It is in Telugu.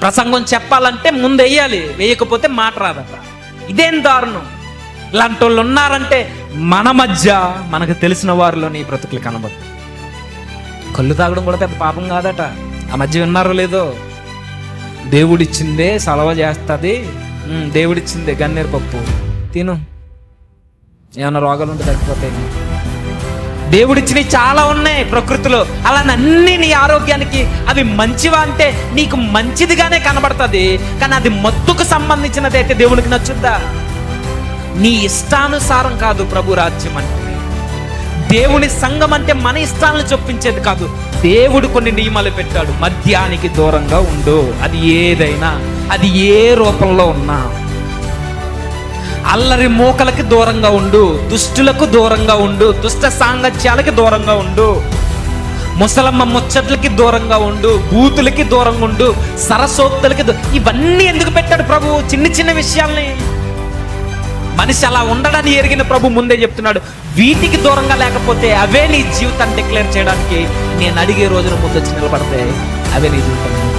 ప్రసంగం చెప్పాలంటే ముందు వేయాలి. వేయకపోతే మాట రాదట. ఇదేం దారుణం? ఇలాంటి వాళ్ళు ఉన్నారంటే మన మధ్య మనకు తెలిసిన వారిలో నీ బ్రతుకులు కనబడు కళ్ళు తాగడం కూడా పెద్ద పాపం కాదట. ఆ మధ్య విన్నారో లేదో? దేవుడిచ్చిందే సలవ చేస్తుంది. దేవుడిచ్చిందే గన్నేరు పప్పు. తిను. ఏమైనా రోగాలు ఉంటే తగ్గిపోతాయి. దేవుడిచ్చినవి చాలా ఉన్నాయి ప్రకృతిలో. అలా అన్ని నీ ఆరోగ్యానికి అవి మంచివా అంటే నీకు మంచిదిగానే కనబడుతుంది. కానీ అది మత్తుకు సంబంధించినది అయితే దేవునికి నచ్చుద్దా? నీ ఇష్టానుసారం కాదు ప్రభు రాజ్యం అంటే. దేవుని సంఘం అంటే మన ఇష్టాలను చొప్పించేది కాదు. దేవుడు కొన్ని నియమాలు పెట్టాడు. మద్యానికి దూరంగా ఉండు. అది ఏదైనా అది ఏ రూపంలో ఉన్నా. అల్లరి మూకలకి దూరంగా ఉండు దుష్టులకు దూరంగా ఉండు దుష్ట సాంగత్యాలకి దూరంగా ఉండు. ముసలమ్మ ముచ్చట్లకి దూరంగా ఉండు బూతులకి దూరంగా ఉండు సరసోక్తులకి దూ- ఇవన్నీ ఎందుకు పెట్టాడు ప్రభు? చిన్న చిన్న విషయాల్ని. మనిషి అలా ఉండడాన్ని ఎరిగిన ప్రభు ముందే చెప్తున్నాడు. వీటికి దూరంగా లేకపోతే అవే నీ జీవితాన్ని డిక్లేర్ చేయడానికి నేను అడిగే రోజున ముందు వచ్చి నిలబడతాయి అవే నీ జీవితం